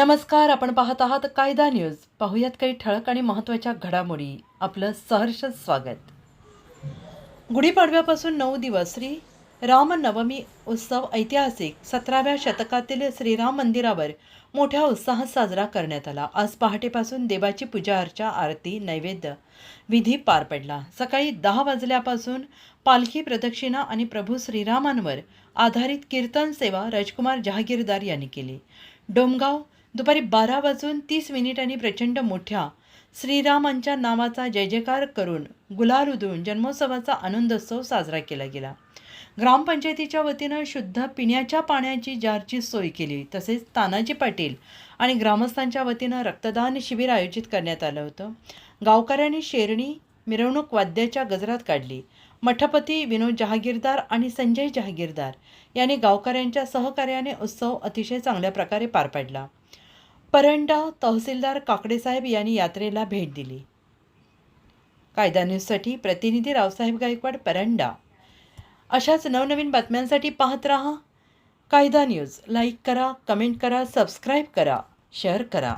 नमस्कार आपण पाहत आहात कायदा न्यूज. पाहूयात काही ठळक आणि महत्त्वाच्या घडामोडी. आपलं सहर्ष स्वागत. गुढीपाडव्यापासून नऊ दिवस श्री रामनवमी उत्सव ऐतिहासिक सतराव्या शतकातील श्रीराम मंदिरावर मोठ्या उत्साहात साजरा करण्यात आला. आज पहाटेपासून देवाची पूजा अर्चा आरती नैवेद्य विधी पार पडला. सकाळी दहा वाजल्यापासून पालखी प्रदक्षिणा आणि प्रभू श्रीरामांवर आधारित कीर्तन सेवा राजकुमार जहागीरदार यांनी केली. डोमगाव दुपारी बारा वाजून तीस मिनिटांनी प्रचंड मोठ्या श्रीरामांच्या नावाचा जय जयकार करून गुलाल उधळून जन्मोत्सवाचा आनंदोत्सव साजरा केला गेला. ग्रामपंचायतीच्या वतीनं शुद्ध पिण्याच्या पाण्याची जारची सोय केली तसेच तानाजी पाटील आणि ग्रामस्थांच्या वतीनं रक्तदान शिबिर आयोजित करण्यात आलं होतं. गावकऱ्यांनी शेरणी मिरवणूक वाद्याच्या गजरात काढली. मठपती विनोद जहागीरदार आणि संजय जहागीरदार यांनी गावकऱ्यांच्या सहकार्याने उत्सव अतिशय चांगल्या प्रकारे पार पाडला. परंडा तहसीलदार काकडेसाहेब यांनी यात्रेला भेट दिली. कायदा न्यूजसाठी प्रतिनिधी रावसाहेब गायकवाड परंडा. अशाच नवनवीन बातम्यांसाठी पाहत रहा. कायदा न्यूज लाईक करा कमेंट करा सबस्क्राईब करा शेअर करा.